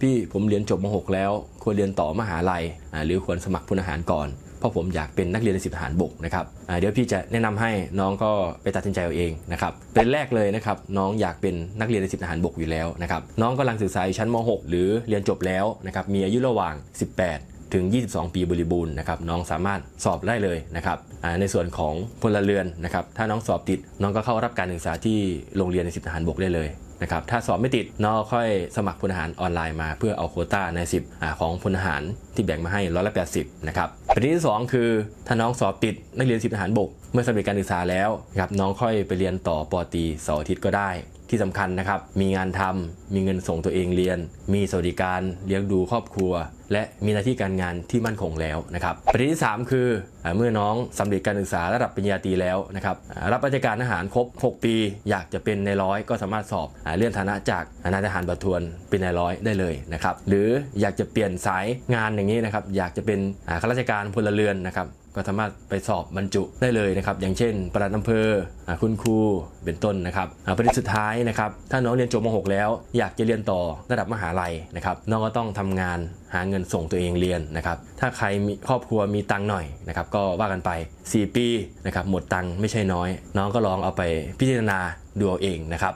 พี่ผมเรียนจบม .6 แล้ว ควรเรียนต่อมหาลัยหรือควรสมัครพลทหารก่อนเพราะผมอยากเป็นนักเรียนในสิบทหารบกนะครับเดี๋ยวพี่จะแนะนำให้น้องก็ไปตัดสินใจเอาเองนะครับเป็นแรกเลยนะครับน้องอยากเป็นนักเรียนในสิบทหารบกอยู่แล้วนะครับน้องกำลังศึกษาอยู่ชั้นม .6 หรือเรียนจบแล้วนะครับมีอายุระหว่าง 18ถึง 22 ปีบริบูรณ์นะครับน้องสามารถสอบได้เลยนะครับในส่วนของพลเรือนนะครับถ้าน้องสอบติดน้องก็เข้ารับการศึกษาที่โรงเรียนในสิบทหารบกได้เลย นะครับถ้าสอบไม่ติดน้องค่อยสมัครพลทหารออนไลน์มาเพื่อเอาโควต้าใน 10 ของพลทหารที่แบ่งมาให้ร้อยละแปดสิบนะครับประเด็นที่สองคือถ้าน้องสอบติดนักเรียนสิบทหารบก เมื่อสำเร็จการศึกษาแล้วนะครับน้องค่อยไปเรียนต่อปอตีเสาร์อาทิตย์ก็ได้ ที่สำคัญนะครับ มีงานทำมีเงินส่งตัวเองเรียน มีสวัสดิการเลี้ยงดูครอบครัว และมีหน้าที่การงานที่มั่นคงแล้วนะครับประเด็นที่ 3 คือเมื่อน้องสำเร็จการศึกษาระดับปริญญาตรีแล้วนะครับรับราชการทหารครบ 6 ปี อยากจะเป็นในร้อยก็สามารถสอบเลื่อนฐานะจากนายทหารประทวนเป็นนายร้อยได้เลยนะครับหรืออยากจะเปลี่ยนสายงานอย่างนี้นะครับอยากจะเป็นข้าราชการพลเรือนนะครับก็สามารถไปสอบบรรจุได้เลยนะครับ อย่างเช่น ประหลัดอำเภอคุณครูเป็นต้นนะครับประเด็นสุดท้ายนะครับถ้าน้องเรียนจบม .6 แล้ว อยากจะเรียนต่อระดับมหาลัยนะครับน้องก็ต้องทำงานหาเงินส่งตัวเองเรียนนะครับถ้าใครมีครอบครัวมีตังค์หน่อยนะครับก็ว่ากันไป 4 ปีนะครับหมดตังค์ไม่ใช่น้อย น้องก็ลองเอาไปพิจารณาดูเอาเองนะครับ